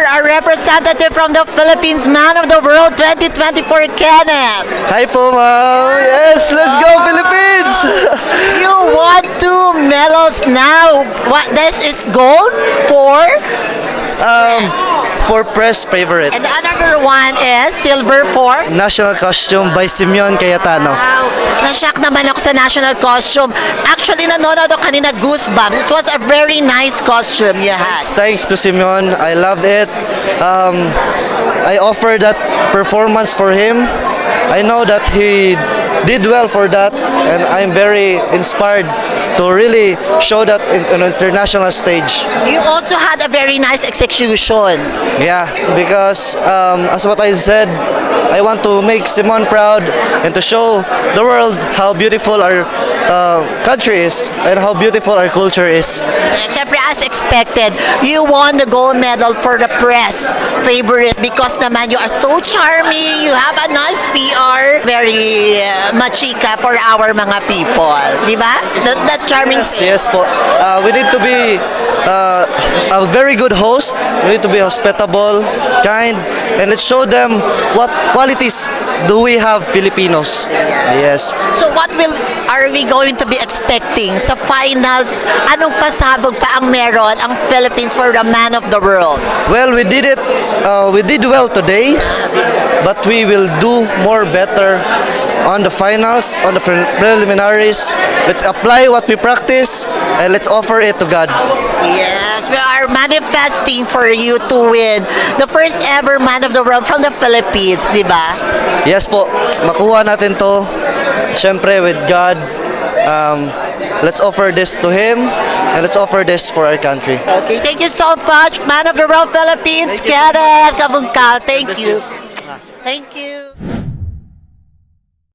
here our representative from the Philippines Man of the World 2024, Kenneth. Hi po, ma'am. Yes, let's go Philippines! You won two medals now. What this is gold for, um, for press favorite. and the other one is silver for. National costume by Simeon Cayetano. Wow, nashock naman ako sa national costume. Actually, nanonood ako kanina Goosebumps. It was a very nice costume you had. Thanks to Simeon, I love it. Um, I offer that performance for him. I know that he did well for that, and I'm very inspired to really show that in on an international stage. You also had a very nice execution. Yeah, because um, as what I said, I want to make Simon proud and to show the world how beautiful our uh, country is and how beautiful our culture is. Siyempre, as expected, you won the gold medal for the press favorite because naman you are so charming, you have a nice PR, very uh, machika for our mga people. Di ba? That, that charming Yes, thing. yes po. Uh, we need to be uh, a very good host. We need to be hospitable, kind, and let's show them what qualities do we have Filipinos. Yes. So what will are we going to be expecting sa finals? Anong pasabog pa ang meron ang Philippines for the man of the world? Well, we did it. Uh, we did well today, but we will do more better on the finals, on the pre- preliminaries. Let's apply what we practice and let's offer it to God. Yes, we are manifesting for you to win the first ever man of the world from the Philippines, di ba? Yes po, makuha natin to. Siyempre with God. Um, let's offer this to Him and let's offer this for our country. Okay, thank you so much, man of the world Philippines, Kenneth Kabungkal. Thank you. Thank you.